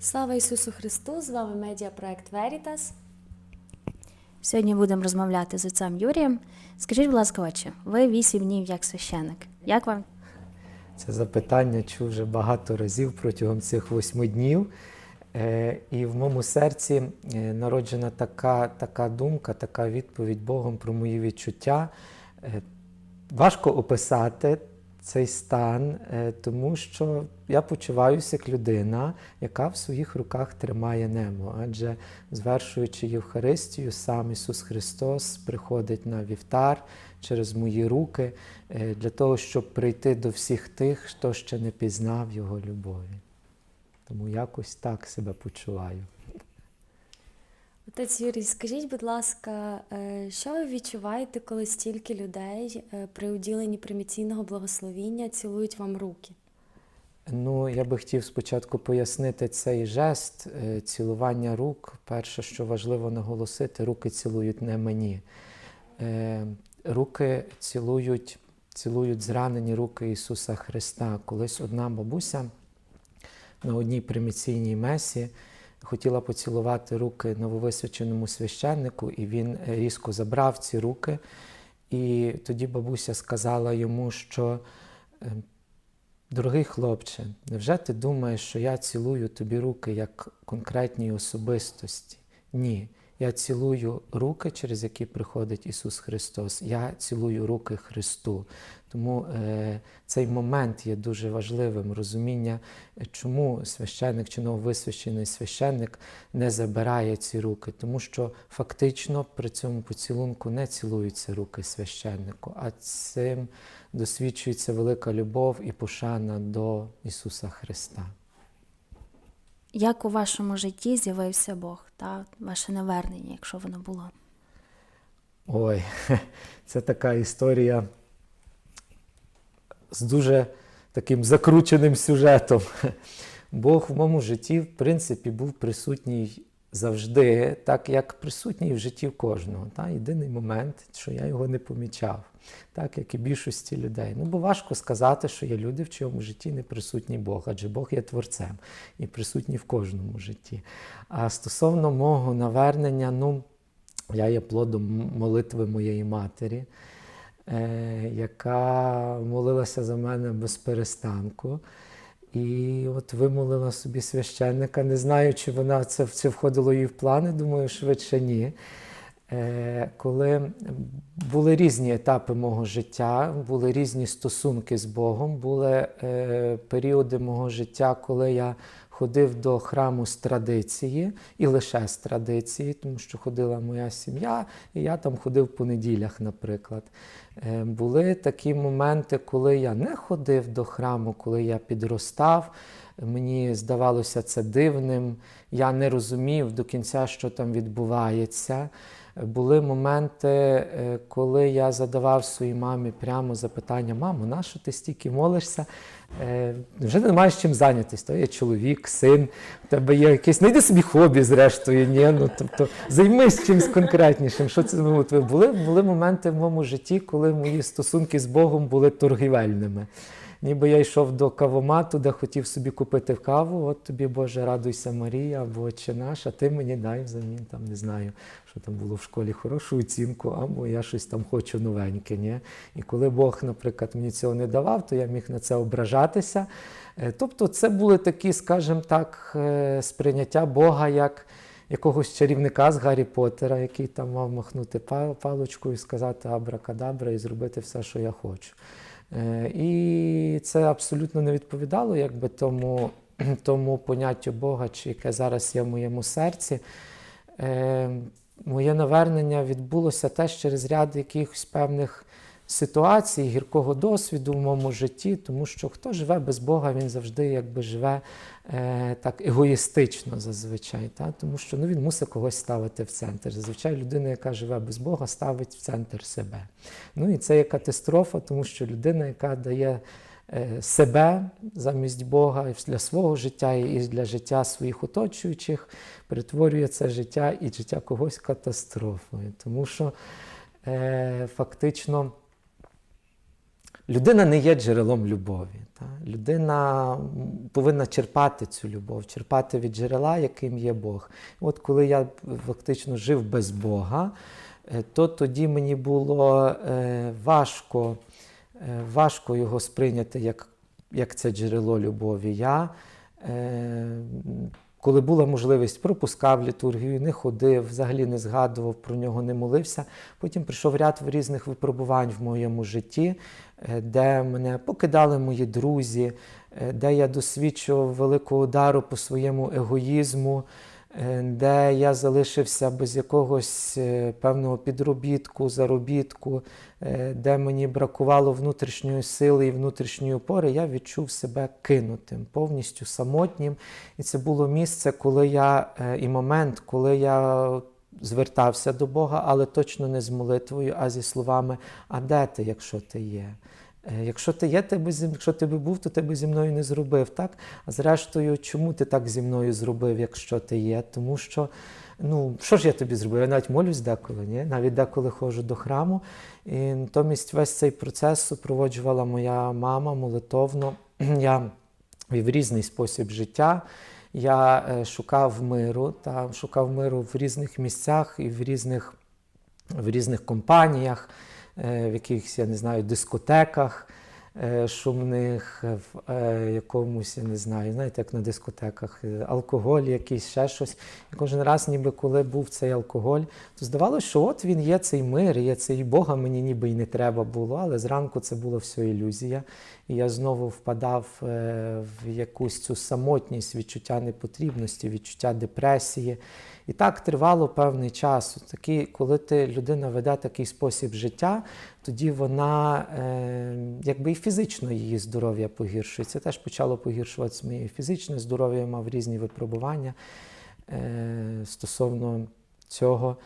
Слава Ісусу Христу! З вами медіапроект Veritas. Сьогодні будемо розмовляти з отцем Юрієм. Скажіть, будь ласка, отче, ви вісім днів як священик. Як вам? Це запитання чув вже багато разів протягом цих восьми днів. Е, І в моєму серці е, народжена така, така думка, така відповідь Богом про мої відчуття. Е, Важко описати цей стан, е, тому що я почуваюся як людина, яка в своїх руках тримає небо. Адже звершуючи Євхаристію, сам Ісус Христос приходить на вівтар через мої руки е, для того, щоб прийти до всіх тих, хто ще не пізнав Його любові. Тому якось так себе почуваю. Отець Юрій, скажіть, будь ласка, е, що ви відчуваєте, коли стільки людей е, при уділенні приміційного благословіння цілують вам руки? Ну, я би хотів спочатку пояснити цей жест е, цілування рук. Перше, що важливо наголосити, руки цілують не мені. Руки цілують, цілують зранені руки Ісуса Христа. Колись одна бабуся на одній приміційній месі хотіла поцілувати руки нововисвяченому священнику, і він різко забрав ці руки. І тоді бабуся сказала йому, що е, Дорогий хлопче, невже ти думаєш, що я цілую тобі руки як конкретній особистості? Ні. Я цілую руки, через які приходить Ісус Христос. Я цілую руки Христу. Тому е, цей момент є дуже важливим розуміння, чому священник чи нововисвящений священник не забирає ці руки, тому що фактично при цьому поцілунку не цілуються руки священнику, а цим досвідчується велика любов і пошана до Ісуса Христа. Як у вашому житті з'явився Бог та ваше навернення, якщо воно було? Ой, це така історія з дуже таким закрученим сюжетом. Бог в моєму житті, в принципі, був присутній завжди, так як присутній в житті кожного. Та? Єдиний момент, що я його не помічав, так як і більшості людей. Ну, бо важко сказати, що є люди, в чому житті не присутній Бог, адже Бог є творцем і присутній в кожному житті. А стосовно мого навернення, ну, я є плодом молитви моєї матері, е, яка молилася за мене без перестанку. І от вимолила собі священника. Не знаю, чи вона це, це входило їй в плани, думаю, швидше ні. Е, коли були різні етапи мого життя, були різні стосунки з Богом, були е, періоди мого життя, коли я ходив до храму з традиції і лише з традиції, тому що ходила моя сім'я, і я там ходив по неділях, наприклад. Е, були такі моменти, коли я не ходив до храму, коли я підростав. Мені здавалося це дивним, я не розумів до кінця, що там відбувається. Були моменти, е, коли я задавав своїй мамі прямо запитання: мамо, на що ти стільки молишся? Е, Вже не маєш чим зайнятися. То є чоловік, син, в тебе є якесь, знайди собі хобі, зрештою. Ні? Ну, тобто, займись чимось конкретнішим. Що це ну, були, були моменти в моєму житті, коли мої стосунки з Богом були торгівельними. Ніби я йшов до кавомату, де хотів собі купити каву, от тобі, Боже, радуйся, Марія, або Отче наш, ти мені дай взамін, там не знаю, що там було в школі, хорошу оцінку, або я щось там хочу новеньке. Ні? І коли Бог, наприклад, мені цього не давав, то я міг на це ображатися. Е, Тобто це були такі, скажімо так, е, сприйняття Бога як якогось чарівника з Гаррі Поттера, який там мав махнути па- паличкою і сказати абракадабра і зробити все, що я хочу. Е, І це абсолютно не відповідало якби тому, тому поняттю Бога, чи яке зараз є в моєму серці. Е, Моє навернення відбулося теж через ряд якихось певних ситуацій, гіркого досвіду в моєму житті, тому що хто живе без Бога, він завжди якби живе е, так егоїстично зазвичай. Та? Тому що ну, він мусить когось ставити в центр. Зазвичай людина, яка живе без Бога, ставить в центр себе. Ну і це є катастрофа, тому що людина, яка дає е, себе замість Бога для свого життя і для життя своїх оточуючих, перетворює це життя і життя когось катастрофою. Тому що е, фактично людина не є джерелом любові. Та? Людина повинна черпати цю любов, черпати від джерела, яким є Бог. От коли я фактично жив без Бога, е, то тоді мені було е, важко, е, важко його сприйняти як, як це джерело любові. Я коли була можливість, пропускав літургію, не ходив, взагалі не згадував про нього, не молився. Потім прийшов ряд різних випробувань в моєму житті, де мене покидали мої друзі, е, де я досвідчував великого удару по своєму егоїзму, е, де я залишився без якогось е, певного підробітку, заробітку, е, де мені бракувало внутрішньої сили і внутрішньої опори, я відчув себе кинутим, повністю самотнім. І це було місце, коли я е, і момент, коли я звертався до Бога, але точно не з молитвою, а зі словами: А де ти, якщо ти є? Е, Якщо ти є, ти би зі, якщо ти би був, то ти би зі мною не зробив, так? А зрештою, чому ти так зі мною зробив, якщо ти є? Тому що, ну, що ж я тобі зробив? Я навіть молюсь деколи, ні? навіть деколи ходжу до храму. І натомість весь цей процес супроводжувала моя мама молитовно. Я вів різний спосіб життя. Я е, шукав миру, та шукав миру в різних місцях і в різних, в різних компаніях, е, в якихось, я не знаю, дискотеках е, шумних, в якомусь, я не знаю, знаєте, як на дискотеках, алкоголь якийсь, ще щось. І кожен раз, ніби коли був цей алкоголь, то здавалося, що от він є цей мир, є цей Бога, мені ніби й не треба було, але зранку це було все ілюзія. І я знову впадав е, в якусь цю самотність, відчуття непотрібності, відчуття депресії. І так тривало певний час. Такий, коли ти людина веде такий спосіб життя, тоді вона е, якби і фізично її здоров'я погіршується. Теж почало погіршуватися моє фізичне здоров'я, мав різні випробування е, стосовно цього.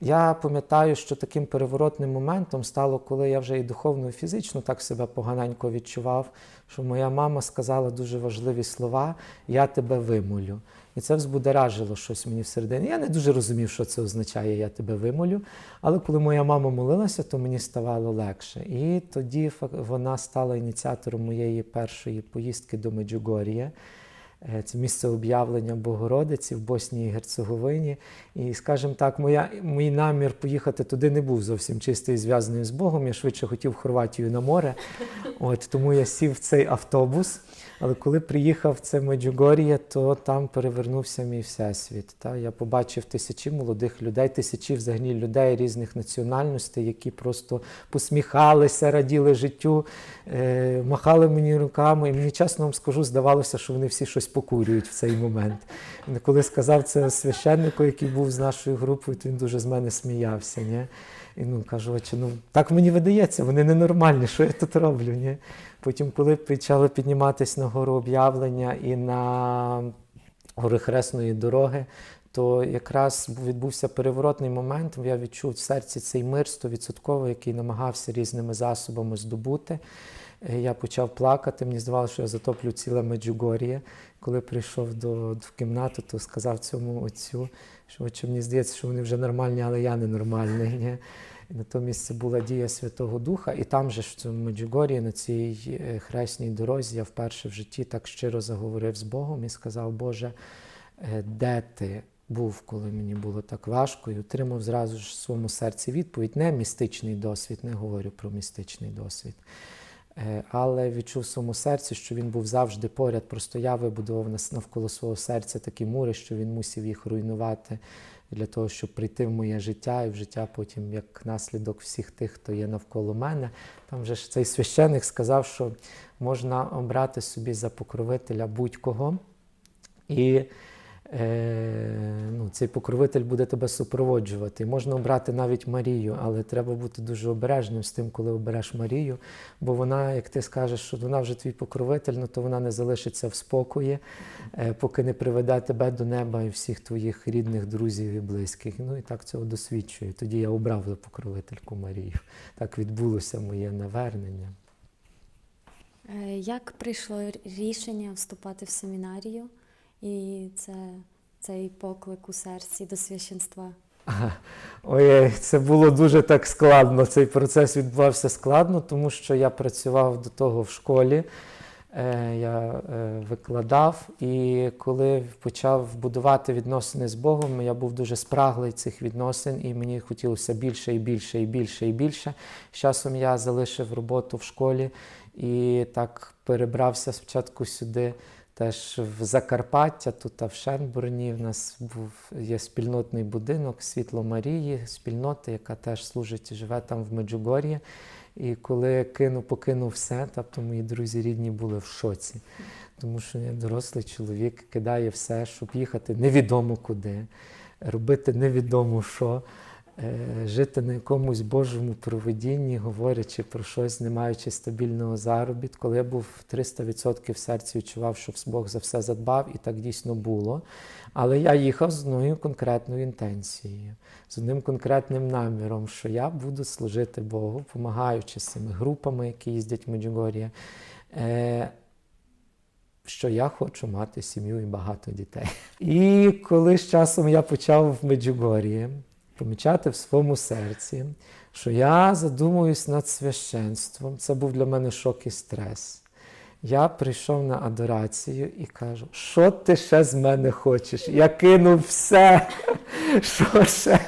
Я пам'ятаю, що таким переворотним моментом стало, коли я вже і духовно, і фізично так себе поганенько відчував, що моя мама сказала дуже важливі слова Я тебе вимолю. І це взбудоражило щось мені всередині. Я не дуже розумів, що це означає Я тебе вимолю. Але коли моя мама молилася, то мені ставало легше. І тоді вона стала ініціатором моєї першої поїздки до Меджугор'я. Е, Це місце об'явлення Богородиці в Боснії і Герцеговині. І, скажімо так, моя, мій намір поїхати туди не був зовсім чистий зв'язаний з Богом. Я швидше хотів Хорватію на море. От, тому я сів в цей автобус. Але коли приїхав це Меджугор'я, то там перевернувся мій всесвіт. Та? Я побачив тисячі молодих людей, тисячі взагалі людей різних національностей, які просто посміхалися, раділи життю, е, махали мені руками. І мені чесно вам скажу, здавалося, що вони всі щось покурюють в цей момент. І коли сказав це священнику, який був з нашою групою, то він дуже з мене сміявся. Ні? І ну кажу, «Отче, ну так мені видається, вони ненормальні, що я тут роблю? Ні? Потім, коли почали підніматись на гору об'явлення і на гори Хресної дороги, то якраз відбувся переворотний момент. Я відчув в серці цей мир стовідсотково, який намагався різними засобами здобути. Я почав плакати. Мені здавалося, що я затоплю ціле Меджугор'я. Коли прийшов до, в кімнату, то сказав цьому отцю, що «Отче, мені здається, що вони вже нормальні, але я ненормальний. Ні? Натомість це була дія Святого Духа, і там же в цьому Меджугор'ї, на цій е, хресній дорозі, я вперше в житті так щиро заговорив з Богом і сказав, Боже, е, де ти був, коли мені було так важко, і отримав зразу ж в своєму серці відповідь. Не містичний досвід, не говорю про містичний досвід. Е, Але відчув в своєму серці, що він був завжди поряд. Просто я вибудував навколо свого серця такі мури, що він мусив їх руйнувати для того, щоб прийти в моє життя і в життя потім як наслідок всіх тих, хто є навколо мене. Там же ж цей священик сказав, що можна обрати собі за покровителя будь-кого. І е, ну, цей покровитель буде тебе супроводжувати. Можна обрати навіть Марію, але треба бути дуже обережним з тим, коли обереш Марію, бо вона, як ти скажеш, що вона вже твій покровитель, ну, то вона не залишиться в спокої, е, поки не приведе тебе до неба і всіх твоїх рідних, друзів і близьких. Ну і так цього досвідчує. Тоді я обрав покровительку Марію. Так відбулося моє навернення. Е, Як прийшло рішення вступати в семінарію і це, цей поклик у серці до священства? Ой, це було дуже так складно. Цей процес відбувався складно, тому що я працював до того в школі, е, я е, викладав, і коли почав будувати відносини з Богом, я був дуже спраглий цих відносин, і мені хотілося більше і більше, і більше, і більше. З часом я залишив роботу в школі і так перебрався спочатку сюди. Теж в Закарпаття, тут в Шенбурні, в нас був є спільнотний будинок Світло Марії, спільноти, яка теж служить і живе там в Меджугор'ї. І коли я кинув, покинув все, тобто мої друзі рідні були в шоці. Тому що я дорослий чоловік кидає все, щоб їхати невідомо куди, робити невідомо що, жити на якомусь Божому проведінні, говорячи про щось, не маючи стабільного заробітку. Коли я був 300% в серці відчував, що Бог за все задбав, і так дійсно було. Але я їхав з одною конкретною інтенцією, з одним конкретним наміром, що я буду служити Богу, допомагаючи з цими групами, які їздять в Меджугор'я. Е, що я хочу мати сім'ю і багато дітей. І коли з часом я почав в Меджугор'ї помічати в своєму серці, що я задумуюсь над священством, це був для мене шок і стрес. Я прийшов на адорацію і кажу, що ти ще з мене хочеш? Я кинув все. Що ще?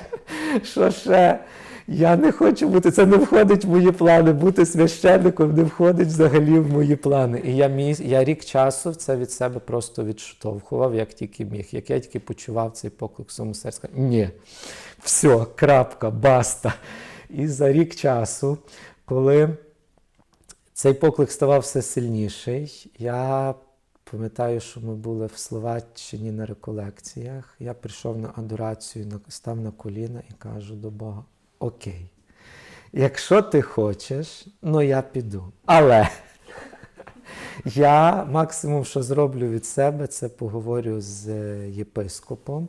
Що ще? Я не хочу бути, це не входить в мої плани. Бути священником не входить взагалі в мої плани. І я міс, я рік часу це від себе просто відштовхував, як тільки міг. Як я тільки почував цей поклик в своєму серці, ні, все, крапка, баста. І за рік часу, коли цей поклик ставав все сильніший, я пам'ятаю, що ми були в Словаччині на реколекціях. Я прийшов на адорацію, став на коліна і кажу до Бога: Окей, якщо ти хочеш, ну я піду. Але я максимум, що зроблю від себе, це поговорю з е, єпископом.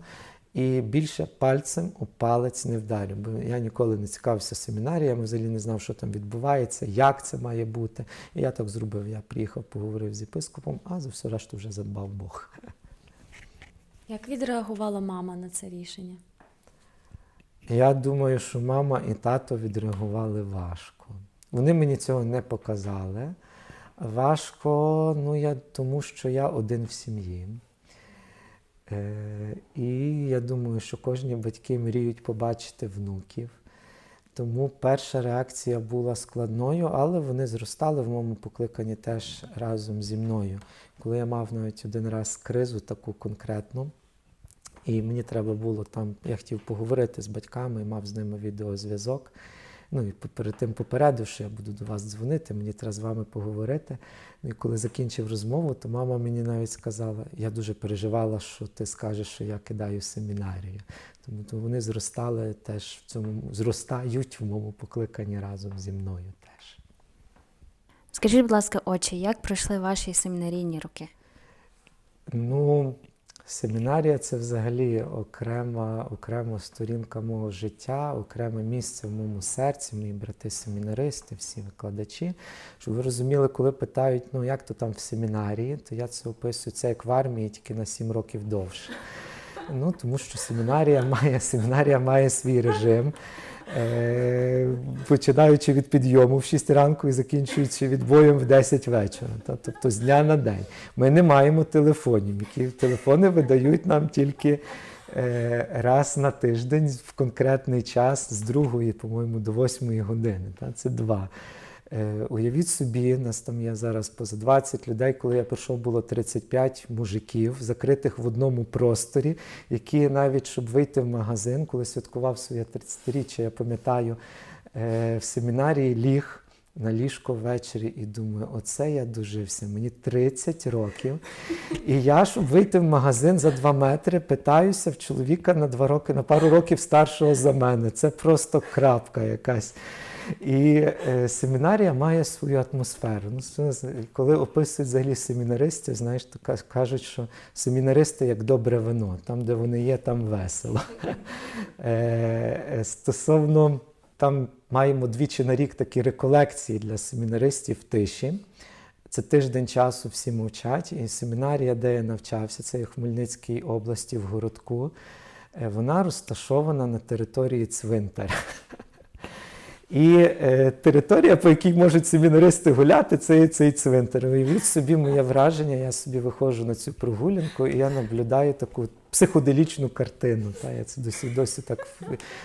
І більше пальцем у палець не вдарю, бо я ніколи не цікавився семінаріями, взагалі не знав, що там відбувається, як це має бути. І я так зробив. Я приїхав, поговорив з єпископом, а за все решту вже задбав Бог. Як відреагувала мама на це рішення? Я думаю, що мама і тато відреагували важко. Вони мені цього не показали. Важко, ну я тому що я один в сім'ї. Е, і я думаю, що кожні батьки мріють побачити внуків. Тому перша реакція була складною, але вони зростали в моєму покликанні теж разом зі мною. Коли я мав навіть один раз кризу таку конкретну, і мені треба було там, я хотів поговорити з батьками, мав з ними відеозв'язок. Ну і перед тим попередив, що я буду до вас дзвонити, мені треба з вами поговорити. Ну і коли закінчив розмову, то мама мені навіть сказала, я дуже переживала, що ти скажеш, що я кидаю семінарію. Тому то вони зростали теж в цьому, зростають в моєму покликанні разом зі мною теж. Скажіть, будь ласка, очі, як пройшли ваші семінарійні роки? Ну, семінарія це взагалі окрема, окрема сторінка мого життя, окреме місце в моєму серці, мої брати-семінаристи, всі викладачі. Щоб ви розуміли, коли питають, ну як то там в семінарії, то я це описую це як в армії, тільки на 7 років довше. Ну, тому що семінарія має, семінарія має свій режим. Е, починаючи від підйому в 6 ранку і закінчуючи відбоєм в 10 вечора. Та- Тобто з дня на день. Ми не маємо телефонів, які телефони видають нам тільки е, раз на тиждень в конкретний час з 2, по-моєму, до 8 години. Та? Це два. Е, уявіть собі, нас там є зараз поза 20 людей. Коли я прийшов, було 35 мужиків, закритих в одному просторі, які навіть щоб вийти в магазин, коли святкував своє 30-річчя, я пам'ятаю, е, в семінарії ліг на ліжко ввечері і думаю, оце я дожився. Мені 30 років. І я, щоб вийти в магазин за 2 метри, питаюся в чоловіка на 2 роки, на пару років старшого за мене. Це просто крапка якась. І е, семінарія має свою атмосферу. Ну, коли описують взагалі семінаристів, знаєш, то кажуть, що семінаристи як добре вино, там, де вони є, там весело. Е, е, Стосовно там маємо двічі на рік такі реколекції для семінаристів в тиші. Це тиждень часу всі мовчать. І семінарія, де я навчався, це в Хмельницькій області в городку. вона розташована на території цвинтаря. І е, територія, по якій можуть семінаристи гуляти, це цей цвинтар. Уявіть собі моє враження, я собі виходжу на цю прогулянку і я наблюдаю таку психоделічну картину. Та, я це досі, досі так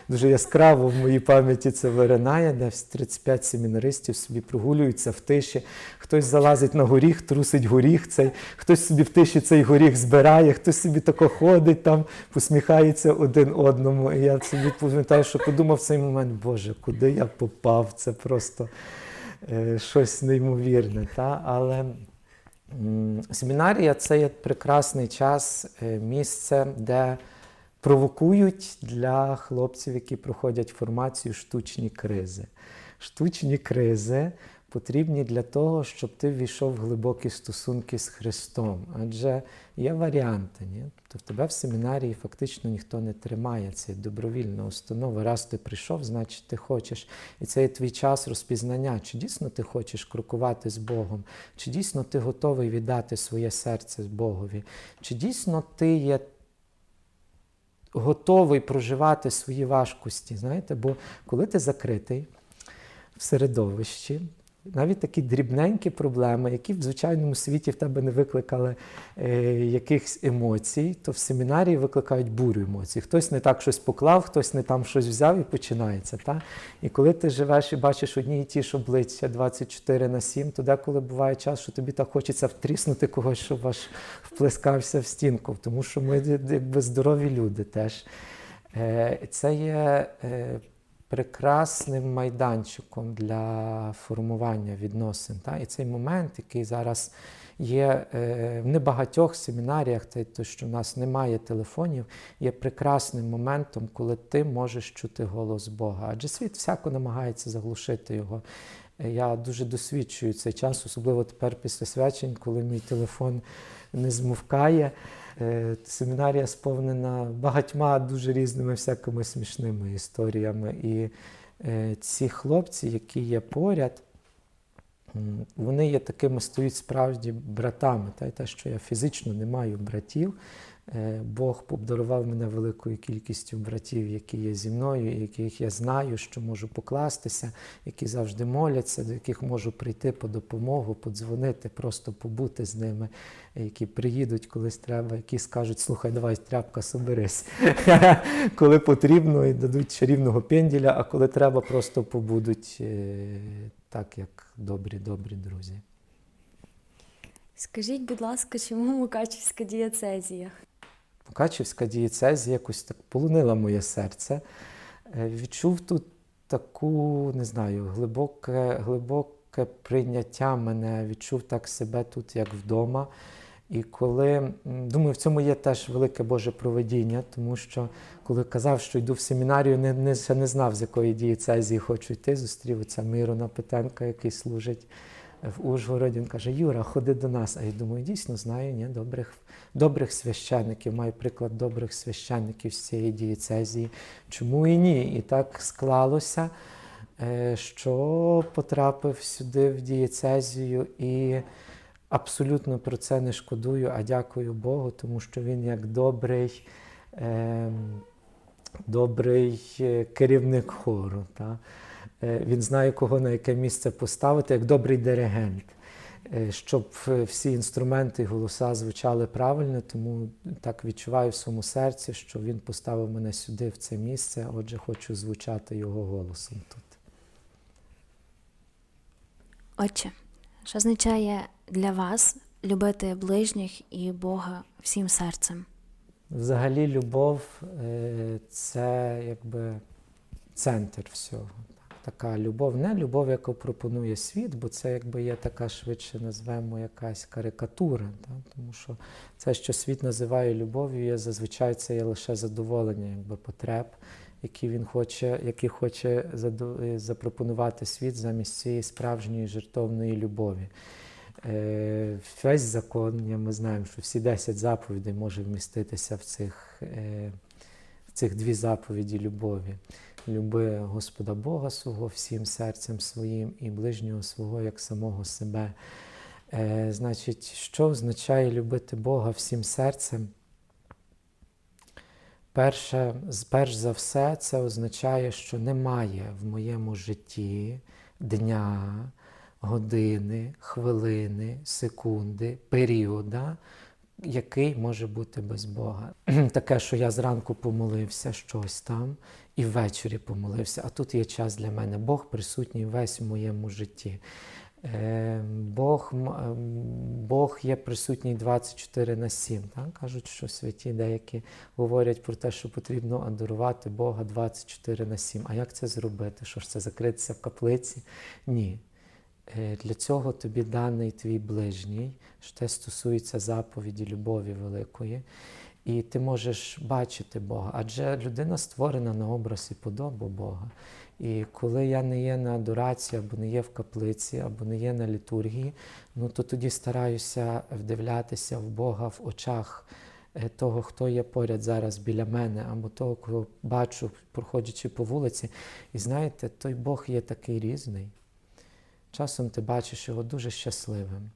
дуже яскраво в моїй пам'яті це виринає, де 35 семінаристів собі прогулюються в тиші. Хтось залазить на горіх, трусить горіх, цей, хтось собі в тиші цей горіх збирає, хтось собі тако ходить там, посміхається один одному. І я собі пам'ятаю, що подумав в цей момент, Боже, куди я попав? Це просто е, щось неймовірне. Та? Але семінарія це є прекрасний час, е, місце, де провокують для хлопців, які проходять формацію штучні кризи. Штучні кризи потрібні для того, щоб ти ввійшов в глибокі стосунки з Христом. Адже є варіанти. Ні? Тобто в тебе в семінарії фактично ніхто не тримає. Це добровільна установа. Раз ти прийшов, значить ти хочеш. І це є твій час розпізнання. Чи дійсно ти хочеш крокувати з Богом? Чи дійсно ти готовий віддати своє серце Богові? Чи дійсно ти є готовий проживати свої важкості? Знаєте, бо коли ти закритий в середовищі, навіть такі дрібненькі проблеми, які в звичайному світі в тебе не викликали е, якихось емоцій, то в семінарії викликають бурю емоцій. Хтось не так щось поклав, хтось не там щось взяв і починається. Та? І коли ти живеш і бачиш одні і ті ж обличчя 24 на 7, то деколи буває час, що тобі так хочеться втріснути когось, щоб аж вплескався в стінку, тому що ми якби здорові люди теж. Е, Це є е, прекрасним майданчиком для формування відносин. Та? І цей момент, який зараз є е, в небагатьох семінаріях, те, то, що в нас немає телефонів, є прекрасним моментом, коли ти можеш чути голос Бога. Адже світ всяко намагається заглушити його. Я дуже досвідчую цей час, особливо тепер після свячень, коли мій телефон не змовкає. Е, Семінарія сповнена багатьма дуже різними всякими смішними історіями. І е, ці хлопці, які є поряд, вони є такими стають справді братами. Та й те, що я фізично не маю братів. Е, Бог обдарував мене великою кількістю братів, які є зі мною, яких я знаю, що можу покластися, які завжди моляться, до яких можу прийти по допомогу, подзвонити, просто побути з ними, які приїдуть колись треба, які скажуть, слухай, давай, тряпка, соберись, коли потрібно, і дадуть чарівного пенділя, а коли треба, просто побудуть е, так, як добрі, добрі друзі. Скажіть, будь ласка, чому Мукачівська дієцезія? Мукачівська дієцезія якось так полонила моє серце. Е, Відчув тут таку, не знаю, глибоке, глибоке прийняття мене, відчув так себе тут, як вдома. І коли, думаю, в цьому є теж велике Боже проведіння, тому що коли казав, що йду в семінарію, не, не, не знав, з якої дієцезії хочу йти. Зустрів оця Мирона Петенка, який служить в Ужгороді. Він каже: Юра, ходи до нас. А я думаю, дійсно знаю, ні, добрих, добрих священників, маю приклад добрих священників з цієї дієцезії. Чому і ні? І так склалося, е, що потрапив сюди в дієцезію і. Абсолютно про це не шкодую, а дякую Богу, тому що він як добрий, ем, добрий е, керівник хору. Та? Е, Він знає, кого на яке місце поставити, як добрий диригент, е, щоб е, всі інструменти і голоса звучали правильно, тому так відчуваю в своєму серці, що він поставив мене сюди, в це місце, отже, хочу звучати його голосом тут. Отче, що означає для вас любити ближніх і Бога всім серцем? Взагалі, любов це якби центр всього. Така любов, не любов, яку пропонує світ, бо це якби є така швидше назвемо якась карикатура. Та? Тому що це, що світ називає любов'ю, є зазвичай це є лише задоволення якби, потреб, які він хоче, які хоче е, запропонувати світ замість цієї справжньої жертовної любові. Е, Весь закон, ми знаємо, що всі 10 заповідей може вміститися в цих, е, в цих дві заповіді любові. Люби Господа Бога свого всім серцем своїм і ближнього свого як самого себе. Е, Значить, що означає любити Бога всім серцем? Перше, перш за все, це означає, що немає в моєму житті дня, години, хвилини, секунди, періода, який може бути без Бога. Таке, що я зранку помолився щось там і ввечері помолився, а тут є час для мене. Бог присутній весь в моєму житті. Е, Бог, ем, Бог є присутній 24 на 7. Так? Кажуть, що святі деякі говорять про те, що потрібно адорувати Бога 24 на 7. А як це зробити? Що ж це закритися в каплиці? Ні. Е, Для цього тобі даний твій ближній, що те стосується заповіді любові великої, і ти можеш бачити Бога. Адже людина створена на образ і подобу Бога. І коли я не є на адорації, або не є в каплиці, або не є на літургії, ну то тоді стараюся вдивлятися в Бога в очах е, того, хто є поряд зараз біля мене, або того, кого бачу, проходячи по вулиці. І знаєте, той Бог є такий різний. Часом ти бачиш його дуже щасливим.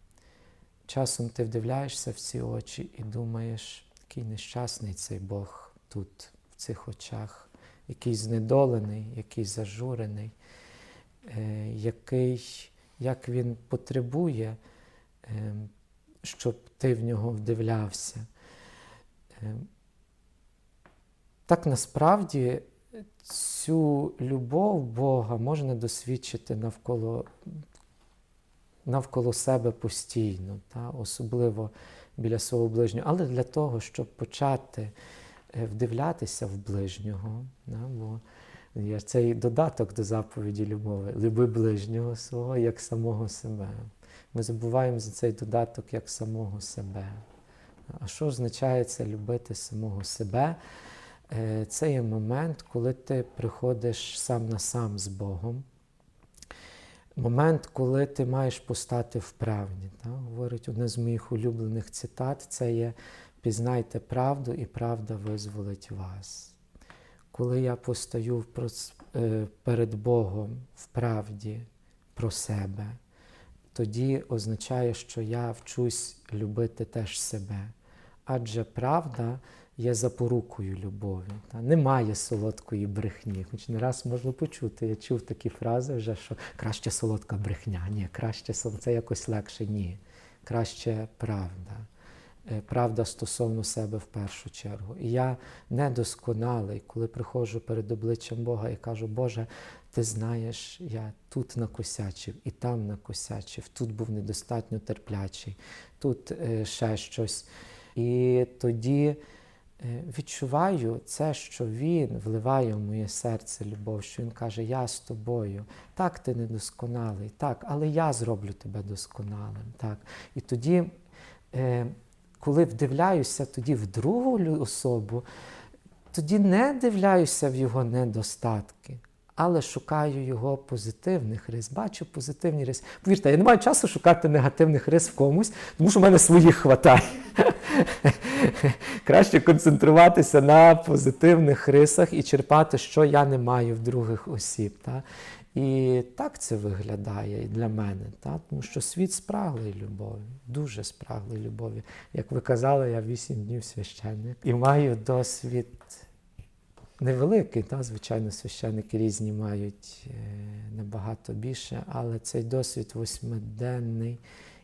Часом ти вдивляєшся в ці очі і думаєш, який нещасний цей Бог тут, в цих очах, який знедолений, який зажурений, е, який, як він потребує, е, щоб ти в нього вдивлявся. Е, так насправді цю любов Бога можна досвідчити навколо, навколо себе постійно, та? особливо біля свого ближнього. Але для того, щоб почати е, вдивлятися в ближнього, да? бо є цей додаток до заповіді любові, люби ближнього свого як самого себе. Ми забуваємо за цей додаток як самого себе. А що означає це любити самого себе? Е, Це є момент, коли ти приходиш сам на сам з Богом. Момент, коли ти маєш постати в правді. Так? Говорить одне з моїх улюблених цитат: це є пізнайте правду, і правда визволить вас. Коли я постаю е, перед Богом в правді про себе, тоді означає, що я вчусь любити теж себе. Адже правда є запорукою любові. Та? Немає солодкої брехні. Хоч не раз можна почути. Я чув такі фрази вже, що краще солодка брехня. Ні, краще це якось легше. Ні. Краще правда. Е, Правда стосовно себе в першу чергу. І я недосконалий, коли приходжу перед обличчям Бога і кажу, Боже, ти знаєш, я тут накосячив і там накосячив, тут був недостатньо терплячий, тут е, ще щось. І тоді відчуваю це, що Він вливає в моє серце любов, що Він каже, я з тобою. Так, ти недосконалий, так, але я зроблю тебе досконалим. Так. І тоді, е, коли вдивляюся тоді в другу особу, тоді не дивляюся в його недостатки, але шукаю його позитивних рис. Бачу позитивні риси. Повірте, я не маю часу шукати негативних рис в комусь, тому що в мене своїх хватає. Краще концентруватися на позитивних рисах і черпати, що я не маю в других осіб. Та? І так це виглядає і для мене, та? тому що світ спраглий любові, дуже спраглий любові. Як ви казали, я вісім днів священник і маю досвід невеликий, та? звичайно, священники різні мають е, набагато більше, але цей досвід восьмиденний.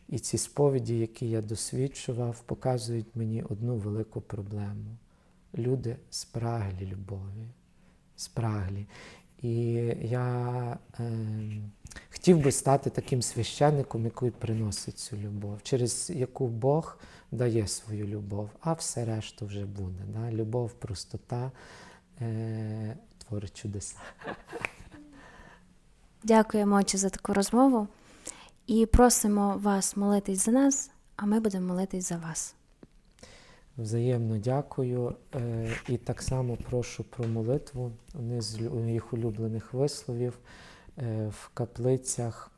І ці сповіді, які я досвідчував, показують мені одну велику проблему. Люди спраглі любові, спраглі. І я е, хотів би стати таким священником, який приносить цю любов, через яку Бог дає свою любов, а все решту вже буде. Да? Любов, простота е, творить чудеса. Дякуємо, отче, за таку розмову і просимо вас молитись за нас, а ми будемо молитись за вас. Взаємно дякую. Е, І так само прошу про молитву. Одне з моїх улюблених висловів Е, в каплицях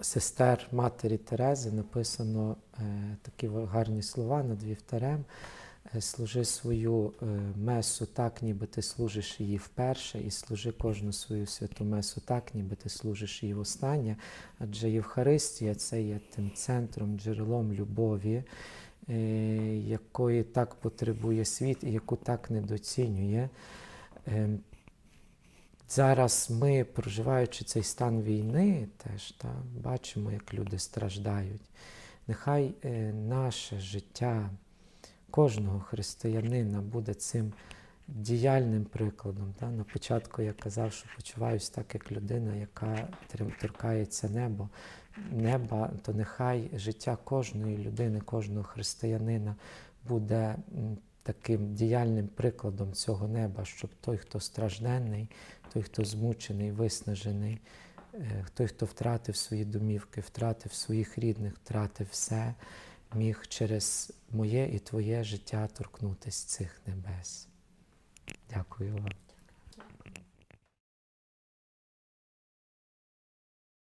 сестер Матері Терези написано е, такі гарні слова над вівтарем. Е, Служи свою е, месу так, ніби ти служиш її вперше, і служи кожну свою святу месу так, ніби ти служиш її востаннє. Адже Євхаристія це є тим центром, джерелом любові, е, якої так потребує світ і яку так недоцінює. Зараз ми, проживаючи цей стан війни, теж та, бачимо, як люди страждають. Нехай наше життя кожного християнина буде цим діяльним прикладом. Та? На початку я казав, що почуваюся так, як людина, яка торкається неба. неба, то нехай життя кожної людини, кожного християнина буде таким діяльним прикладом цього неба, щоб той, хто стражденний, той, хто змучений, виснажений, е, той, хто втратив свої домівки, втратив своїх рідних, втратив все, міг через моє і твоє життя торкнутися цих небес. Дякую вам.